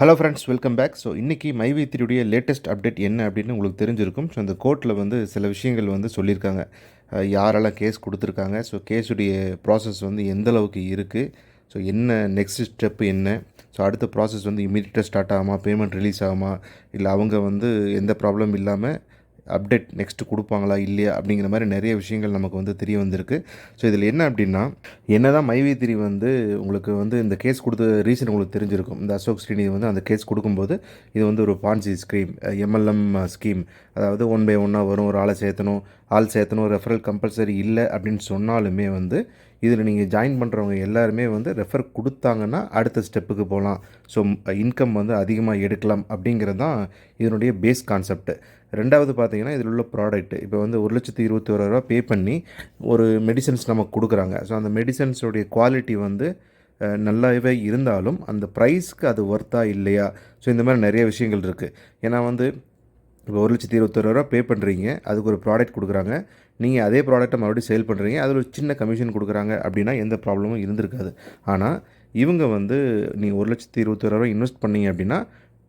Hello friends welcome back so இன்றைக்கி மைவித்திரியுடைய latest update என்ன அப்படின்னு உங்களுக்கு தெரிஞ்சிருக்கும். ஸோ அந்த கோர்ட்டில் வந்து சில விஷயங்கள் வந்து சொல்லியிருக்காங்க. யாரெல்லாம் கேஸ் கொடுத்துருக்காங்க? ஸோ கேஸுடைய ப்ராசஸ் வந்து எந்த அளவுக்கு இருக்குது ஸோ என்ன நெக்ஸ்ட் ஸ்டெப் என்ன? ஸோ அடுத்த ப்ராசஸ் வந்து இமீடியட்டாக ஸ்டார்ட் ஆகுமா? பேமெண்ட் ரிலீஸ் ஆகுமா? இல்லை அவங்க வந்து எந்த ப்ராப்ளம் இல்லாமல் அப்டேட் நெக்ஸ்ட்டு கொடுப்பாங்களா இல்லையா அப்படிங்கிற மாதிரி நிறைய விஷயங்கள் நமக்கு வந்து தெரிய வந்திருக்கு. ஸோ இதில் என்ன அப்படின்னா என்ன தான் மைவித்திரி வந்து உங்களுக்கு வந்து இந்த கேஸ் கொடுத்த ரீசன் உங்களுக்கு தெரிஞ்சிருக்கும். இந்த அசோக் ஸ்ரீநிதி வந்து அந்த கேஸ் கொடுக்கும்போது இது வந்து ஒரு பான்சி ஸ்கீம் எம்எல்எம் ஸ்கீம் அதாவது ஒன் பை ஒன்னாக வரும் ஒரு ஆளை சேர்த்தணும் ஆள் சேர்த்தணும் ரெஃபரல் கம்பல்சரி இல்லை அப்படின்னு சொன்னாலுமே வந்து இதில் நீங்கள் ஜாயின் பண்ணுறவங்க எல்லாருமே வந்து ரெஃபர் கொடுத்தாங்கன்னா அடுத்த ஸ்டெப்புக்கு போகலாம். ஸோ இன்கம் வந்து அதிகமாக எடுக்கலாம் அப்படிங்கிறது தான் இதனுடைய பேஸ் கான்செப்ட் ரெண்டாவது பார்த்தீங்கன்னா இதில் உள்ள ப்ராடக்ட் இப்போ வந்து ஒரு லட்சத்தி இருபத்தி ரூபா பே பண்ணி ஒரு மெடிசன்ஸ் நமக்கு கொடுக்குறாங்க. ஸோ அந்த மெடிசன்ஸோடைய குவாலிட்டி வந்து நல்லாவே இருந்தாலும் அந்த ப்ரைஸ்க்கு அது ஒர்த்தா இல்லையா? ஸோ இந்த மாதிரி நிறைய விஷயங்கள் இருக்குது ஏன்னா வந்து இப்போ ஒரு லட்சத்தி இருபத்தொரு ரூபா பே பண்ணுறீங்க அதுக்கு ஒரு ப்ராடக்ட் கொடுக்குறாங்க. நீங்கள் அதே ப்ராடக்ட்டை மறுபடியும் சேல் பண்ணுறீங்க அதில் ஒரு சின்ன கமிஷன் கொடுக்குறாங்க அப்படின்னா எந்த ப்ராப்ளமும் இருந்திருக்காது. ஆனால் இவங்க வந்து நீங்கள் ஒரு லட்சத்தி இருபத்தொரு ரூபா இன்வெஸ்ட் பண்ணீங்க அப்படின்னா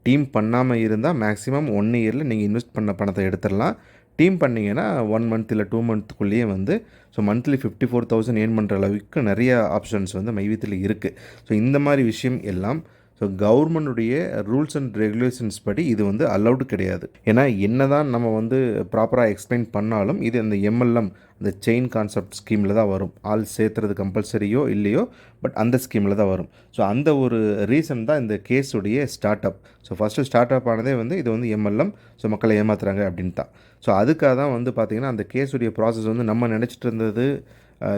டீம் பண்ணாமல் இருந்தால் மேக்ஸிமம் ஒன் இயரில் நீங்கள் இன்வெஸ்ட் பண்ண பணத்தை எடுத்துடலாம். டீம் பண்ணிங்கன்னா ஒன் மந்த் இல்லை டூ மந்த்துக்குள்ளேயே வந்து so monthly fifty four thousand earn பண்ணுற அளவுக்கு நிறைய ஆப்ஷன்ஸ் வந்து மைவித்தில் இருக்குது ஸோ இந்த மாதிரி விஷயம் எல்லாம் ஸோ கவர்மெண்டுடைய ரூல்ஸ் அண்ட் ரெகுலேஷன்ஸ் படி இது வந்து அலௌடு கிடையாது. ஏன்னா என்ன தான் நம்ம வந்து ப்ராப்பராக எக்ஸ்பிளைன் பண்ணாலும் இது அந்த எம்எல்எம் அந்த செயின் கான்செப்ட் ஸ்கீமில் தான் வரும். ஆள் சேர்த்துறது கம்பல்சரியோ இல்லையோ பட் அந்த ஸ்கீமில் தான் வரும். ஸோ அந்த ஒரு ரீசன் தான் இந்த கேஸுடைய start up so first start up ஆனதே வந்து இது வந்து எம்எல்எம் ஸோ மக்களை ஏமாத்துறாங்க அப்படின்ட்டு தான் ஸோ அதுக்காக தான் வந்து பார்த்திங்கன்னா அந்த கேஸுடைய ப்ராசஸ் வந்து நம்ம நினச்சிட்டு இருந்தது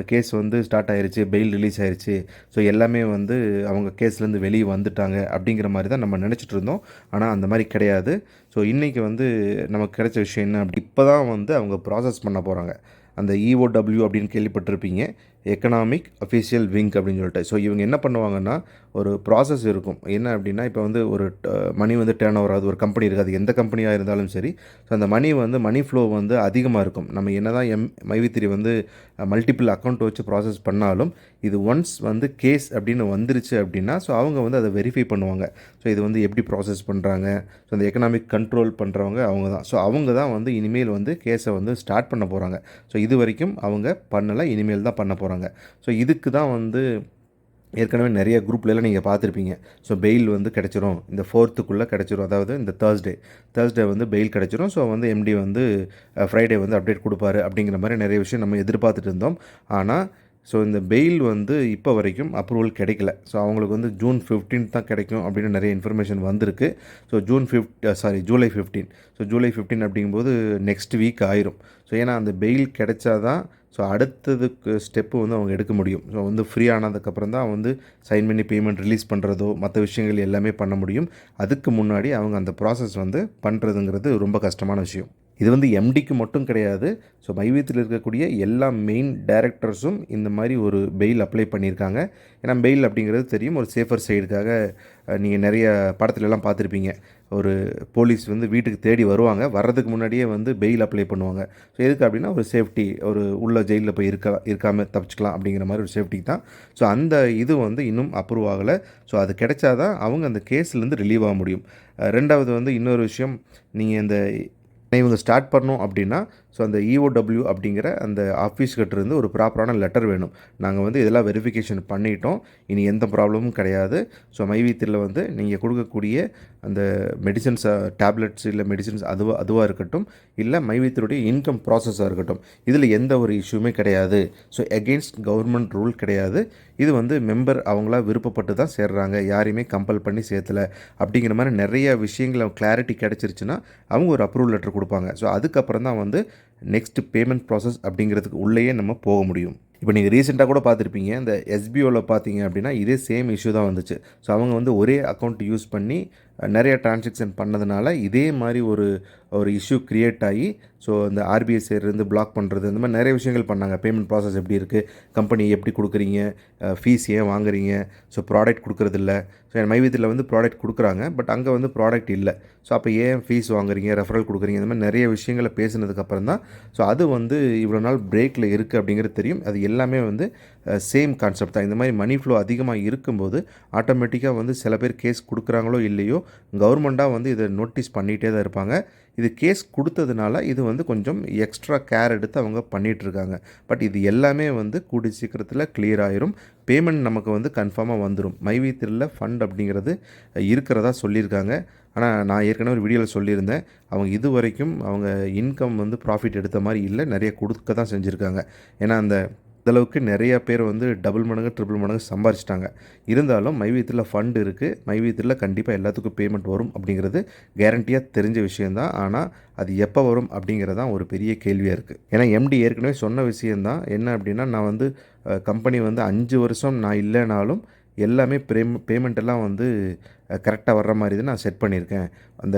கேஸ் வந்து ஸ்டார்ட் ஆயிருச்சு பெயில் ரிலீஸ் ஆயிருச்சு. ஸோ எல்லாமே வந்து அவங்க கேஸ்லேருந்து வெளியே வந்துட்டாங்க அப்படிங்கிற மாதிரி தான் நம்ம நினச்சிட்டு இருந்தோம். ஆனால் அந்த மாதிரி கிடையாது. ஸோ இன்றைக்கி வந்து நமக்கு கிடைச்ச விஷயம் என்ன? அப்படி இப்போ தான் வந்து அவங்க ப்ராசஸ் பண்ண போகிறாங்க அந்த இஓடபிள்யூ அப்படின்னு கேள்விப்பட்டிருப்பீங்க. எக்கனாமிக் அஃபிஷியல் விங் அப்படின்னு சொல்லிட்டு. ஸோ இவங்க என்ன பண்ணுவாங்கன்னா ஒரு ப்ராசஸ் இருக்கும். என்ன அப்படின்னா இப்போ வந்து ஒரு மணி வந்து டேர்ன் ஓவர் ஆகுது. ஒரு கம்பெனி இருக்காது. எந்த கம்பெனியாக இருந்தாலும் சரி. ஸோ அந்த மணி வந்து மணி ஃப்ளோ வந்து அதிகமாக இருக்கும். நம்ம என்ன தான் எம் மைவித்திரி வந்து மல்டிபிள் அக்கௌண்ட் வச்சு ப்ராசஸ் பண்ணாலும் இது ஒன்ஸ் வந்து கேஸ் அப்படின்னு வந்துருச்சு அப்படின்னா ஸோ அவங்க வந்து அதை வெரிஃபை பண்ணுவாங்க. ஸோ இது வந்து எப்படி ப்ராசஸ் பண்ணுறாங்க ஸோ அந்த எக்கனாமிக் கண்ட்ரோல் பண்ணுறவங்க அவங்க தான் ஸோ அவங்க தான் வந்து இனிமேல் வந்து கேஸை வந்து ஸ்டார்ட் பண்ண போகிறாங்க ஸோ இது வரைக்கும் அவங்க பண்ணலை இனிமேல் தான் பண்ண போகிறாங்க போகிறாங்க. ஸோ இதுக்கு தான் வந்து ஏற்கனவே நிறைய குரூப்லலாம் நீங்கள் பார்த்துருப்பீங்க. ஸோ பெயில் வந்து கிடச்சிரும். இந்த ஃபோர்த்துக்குள்ளே கிடச்சிரும். அதாவது இந்த தேர்ஸ்டே தேர்ஸ்டே வந்து பெயில் கிடச்சிரும். ஸோ வந்து எம்டி வந்து ஃப்ரைடே வந்து அப்டேட் கொடுப்பாரு அப்படிங்கிற மாதிரி நிறைய விஷயம் நம்ம எதிர்பார்த்துட்டு இருந்தோம். ஆனால் ஸோ இந்த பெயில் வந்து இப்போ வரைக்கும் அப்ரூவல் கிடைக்கல. ஸோ அவங்களுக்கு வந்து ஜூன் 15 தான் கிடைக்கும் அப்படின்னு நிறைய இன்ஃபர்மேஷன் வந்திருக்கு. So June fifth sorry July fifteen so July fifteen அப்படிங்கும்போது நெக்ஸ்ட் வீக் ஆயிரும். ஸோ ஏன்னா அந்த பெயில் கிடைச்சாதான் ஸோ அடுத்ததுக்கு ஸ்டெப்பு வந்து அவங்க எடுக்க முடியும். ஸோ வந்து ஃப்ரீ ஆனதுக்கப்புறம் தான் வந்து சைன் பண்ணி பேமெண்ட் ரிலீஸ் பண்ணுறதோ மற்ற விஷயங்கள் எல்லாமே பண்ண முடியும். அதுக்கு முன்னாடி அவங்க அந்த ப்ராசஸ் வந்து பண்ணுறதுங்கிறது ரொம்ப கஷ்டமான விஷயம். இது வந்து எம்டிக்கு மட்டும் கிடையாது. ஸோ மைவீத்தில் இருக்கக்கூடிய எல்லா மெயின் டேரக்டர்ஸும் இந்த மாதிரி ஒரு பெயில் அப்ளை பண்ணியிருக்காங்க. ஏன்னா பெயில் அப்படிங்கிறது தெரியும். ஒரு சேஃபர் சைடுக்காக நீங்கள் நிறைய படத்துலலாம் பார்த்துருப்பீங்க. ஒரு போலீஸ் வந்து வீட்டுக்கு தேடி வருவாங்க. வர்றதுக்கு முன்னாடியே வந்து பெயில் அப்ளை பண்ணுவாங்க. ஸோ எதுக்கு அப்படின்னா ஒரு சேஃப்டி ஒரு உள்ள ஜெயிலில் போய் இருக்க இருக்காமல் தப்பிச்சுக்கலாம் அப்படிங்கிற மாதிரி ஒரு சேஃப்டி தான். ஸோ அந்த இது வந்து இன்னும் அப்ரூவ் ஆகலை. ஸோ அது கிடைச்சாதான் அவங்க அந்த கேஸ்லேருந்து ரிலீவ் ஆக முடியும். ரெண்டாவது வந்து இன்னொரு விஷயம். நீங்கள் இந்த இவங்க ஸ்டார்ட் பண்ணோம் அப்படின்னா ஸோ அந்த இஓடபிள்யூ அப்படிங்கிற அந்த ஆஃபீஸ்கிட்டேருந்து ஒரு ப்ராப்பரான லெட்டர் வேணும். நாங்கள் வந்து இதெல்லாம் வெரிஃபிகேஷன் பண்ணிட்டோம். இனி எந்த ப்ராப்ளமும் கிடையாது. ஸோ மைவீத்தில் வந்து நீங்கள் கொடுக்கக்கூடிய அந்த மெடிசன்ஸ் டேப்லெட்ஸ் இல்லை மெடிசன்ஸ் அதுவாக அதுவாக இருக்கட்டும் இல்லை மைவீத்தருடைய இன்கம் ப்ராசஸாக இருக்கட்டும். இதில் எந்த ஒரு இஷ்யூமே கிடையாது. ஸோ எகெயின்ஸ்ட் கவர்மெண்ட் ரூல் கிடையாது. இது வந்து மெம்பர் அவங்களா விருப்பப்பட்டு தான் சேர்றாங்க. யாரையுமே கம்பல் பண்ணி சேர்த்தல. அப்படிங்கிற மாதிரி நிறைய விஷயங்கள் கிளாரிட்டி கிடச்சிருச்சுன்னா அவங்க ஒரு அப்ரூவல் லெட்டர் கொடுப்பாங்க. ஸோ அதுக்கப்புறம் தான் வந்து நெக்ஸ்ட் பேமெண்ட் ப்ராசஸ் அப்படிங்கிறதுக்கு உள்ளேயே நம்ம போக முடியும். இப்போ நீங்கள் ரீசெண்டாக கூட பார்த்துருப்பீங்க. இந்த எஸ்பிஓவில் பார்த்தீங்க அப்படின்னா இதே சேம் இஷ்யூ தான் வந்துச்சு. ஸோ அவங்க வந்து ஒரே அக்கௌண்ட் யூஸ் பண்ணி நிறைய டிரான்சாக்ஷன் பண்ணதுனால இதே மாதிரி ஒரு ஒரு இஷ்யூ க்ரியேட் ஆகி ஸோ இந்த ஆர்பிஐ இருந்து பிளாக் பண்ணுறது இந்த மாதிரி நிறைய விஷயங்கள் பண்ணாங்க. பேமெண்ட் ப்ராசஸ் எப்படி இருக்குது கம்பெனி எப்படி கொடுக்குறீங்க? ஃபீஸ் ஏன் வாங்குறீங்க? ஸோ ப்ராடக்ட் கொடுக்குறதில்ல. ஸோ என் மைவீத்தில் வந்து ப்ராடக்ட் கொடுக்குறாங்க பட் அங்கே வந்து ப்ராடக்ட் இல்லை. ஸோ அப்போ ஏன் ஃபீஸ் வாங்குறீங்க? ரெஃபரல் கொடுக்குறீங்க? இந்த மாதிரி நிறைய விஷயங்களை பேசினதுக்கப்புறம் தான் ஸோ அது வந்து இவ்வளோ நாள் பிரேக்கில் இருக்குது அப்படிங்கிறது தெரியும். அது எல்லாமே வந்து சேம் கான்செப்ட் தான். இந்த மாதிரி மணி ஃப்ளோ அதிகமாக இருக்கும்போது ஆட்டோமேட்டிக்காக வந்து சில பேர் கேஸ் கொடுக்குறாங்களோ இல்லையோ கவர்மெண்ட்டாக வந்து இதை நோட்டீஸ் பண்ணிகிட்டே தான் இருப்பாங்க. இது கேஸ் கொடுத்ததுனால இது வந்து கொஞ்சம் எக்ஸ்ட்ரா கேர் எடுத்து அவங்க பண்ணிகிட்ருக்காங்க பட் இது எல்லாமே வந்து கூடி சீக்கிரத்தில் கிளியர் ஆயிரும். பேமெண்ட் நமக்கு வந்து கன்ஃபார்மாக வந்துடும் மைவீத்திரில் ஃபண்ட் அப்படிங்கிறது இருக்கிறதா சொல்லியிருக்காங்க. ஆனால் நான் ஏற்கனவே ஒரு வீடியோவில் சொல்லியிருந்தேன். அவங்க இது வரைக்கும் அவங்க இன்கம் வந்து ப்ராஃபிட் எடுத்த மாதிரி இல்லை. நிறைய கொடுக்க தான் செஞ்சுருக்காங்க. ஏன்னா அந்த அந்தளவுக்கு நிறையா பேர் வந்து டபுள் மடங்கு ட்ரிபிள் மடங்கு சம்பாரிச்சிட்டாங்க. இருந்தாலும் மைவீத்தில் ஃபண்ட் இருக்குது மைவீத்தில் கண்டிப்பாக எல்லாத்துக்கும் பேமெண்ட் வரும் அப்படிங்கிறது கேரண்டியாக தெரிஞ்ச விஷயந்தான் ஆனால் அது எப்போ வரும் அப்படிங்கிறதான் ஒரு பெரிய கேள்வியாக இருக்குது ஏன்னா எம்டி ஏற்கனவே சொன்ன விஷயந்தான் என்ன அப்படின்னா நான் வந்து கம்பெனி வந்து அஞ்சு வருஷம் நான் இல்லைனாலும் எல்லாமே பேமெண்ட் எல்லாம் வந்து கரெக்டாக வர்ற மாதிரி தான் நான் செட் பண்ணியிருக்கேன். அந்த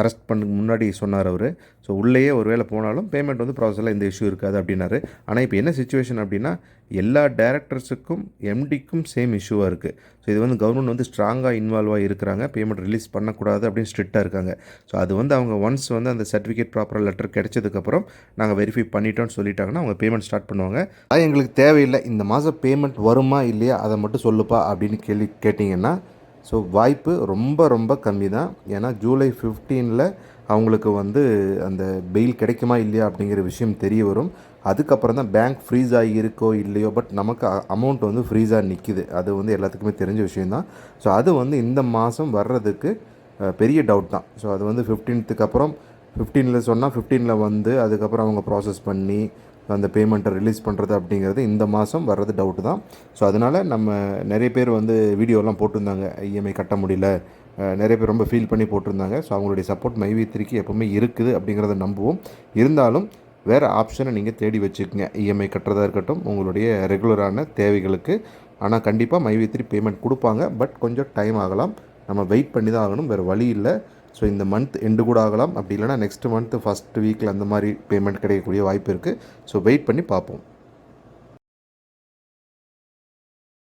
அரெஸ்ட் பண்ண முன்னாடி சொன்னார் அவர். ஸோ உள்ளேயே ஒரு வேளை போனாலும் பேமெண்ட் வந்து ப்ராசஸில் இந்த இஷ்யூ இருக்காது அப்படின்னாரு. ஆனால் இப்போ என்ன சுச்சுவேஷன் அப்படின்னா எல்லா டேரக்டர்ஸுக்கும் எம்டிக்கும் சேம் இஷ்யூவாக இருக்குது ஸோ இது வந்து கவர்மெண்ட் வந்து ஸ்ட்ராங்காக இன்வால்வாக இருக்கிறாங்க. பேமெண்ட் ரிலீஸ் பண்ணக்கூடாது அப்படின்னு ஸ்ட்ரிக்டாக இருக்காங்க. ஸோ அது வந்து அவங்க ஒன்ஸ் வந்து அந்த சர்டிஃபிகேட் ப்ராப்பராக லெட்டர் கிடைச்சதுக்கப்புறம் நாங்கள் வெரிஃபை பண்ணிட்டோம்னு சொல்லிட்டாங்கன்னா அவங்க பேமெண்ட் ஸ்டார்ட் பண்ணுவாங்க. அது எங்களுக்கு தேவையில்லை. இந்த மாதம் பேமெண்ட் வருமா இல்லையா அதை மட்டும் சொல்லுப்பா அப்படின்னு கேள்வி கேட்டிங்கன்னா ஸோ வாய்ப்பு ரொம்ப ரொம்ப கம்மி தான் ஏன்னா ஜூலை ஃபிஃப்டீனில் அவங்களுக்கு வந்து அந்த பெயில் கிடைக்குமா இல்லையா அப்படிங்கிற விஷயம் தெரிய வரும். அதுக்கப்புறம் தான் பேங்க் ஃப்ரீஸ் ஆகி இருக்கோ இல்லையோ பட் நமக்கு அமௌண்ட் வந்து ஃப்ரீஸாக நிற்கிது அது வந்து எல்லாத்துக்குமே தெரிஞ்ச விஷயந்தான் ஸோ அது வந்து இந்த மாதம் வர்றதுக்கு பெரிய டவுட் தான். ஸோ அது வந்து ஃபிஃப்டீன்த்துக்கு அப்புறம் ஃபிஃப்டீனில் சொன்னால் ஃபிஃப்டீனில் வந்து அதுக்கப்புறம் அவங்க ப்ராசஸ் பண்ணி அந்த பேமெண்ட்டை ரிலீஸ் பண்ணுறது அப்படிங்கிறது இந்த மாதம் வர்றது டவுட்டு தான். ஸோ அதனால் நம்ம நிறைய பேர் வந்து வீடியோலாம் போட்டிருந்தாங்க. இஎம்ஐ கட்ட முடியல. நிறைய பேர் ரொம்ப ஃபீல் பண்ணி போட்டிருந்தாங்க. ஸோ அவங்களுடைய சப்போர்ட் மைவி த்ரீக்கு எப்போவுமே இருக்குது அப்படிங்கிறத நம்புவோம். இருந்தாலும் வேறு ஆப்ஷனை நீங்கள் தேடி வச்சுக்கோங்க. இஎம்ஐ கட்டுறதா இருக்கட்டும் உங்களுடைய ரெகுலரான தேவைகளுக்கு. ஆனால் கண்டிப்பாக மைவி த்ரீ பேமெண்ட் கொடுப்பாங்க. பட் கொஞ்சம் டைம் ஆகலாம். நம்ம வெயிட் பண்ணி தான் ஆகணும். வேறு வழி இல்லை. ஸோ இந்த மந்த் எண்டு கூட ஆகலாம். அப்படி இல்லைனா நெக்ஸ்ட் மந்த் ஃபஸ்ட் வீக்கில் அந்த மாதிரி பேமெண்ட் கிடைக்கக்கூடிய வாய்ப்பு இருக்குது ஸோ வெயிட் பண்ணி பார்ப்போம்.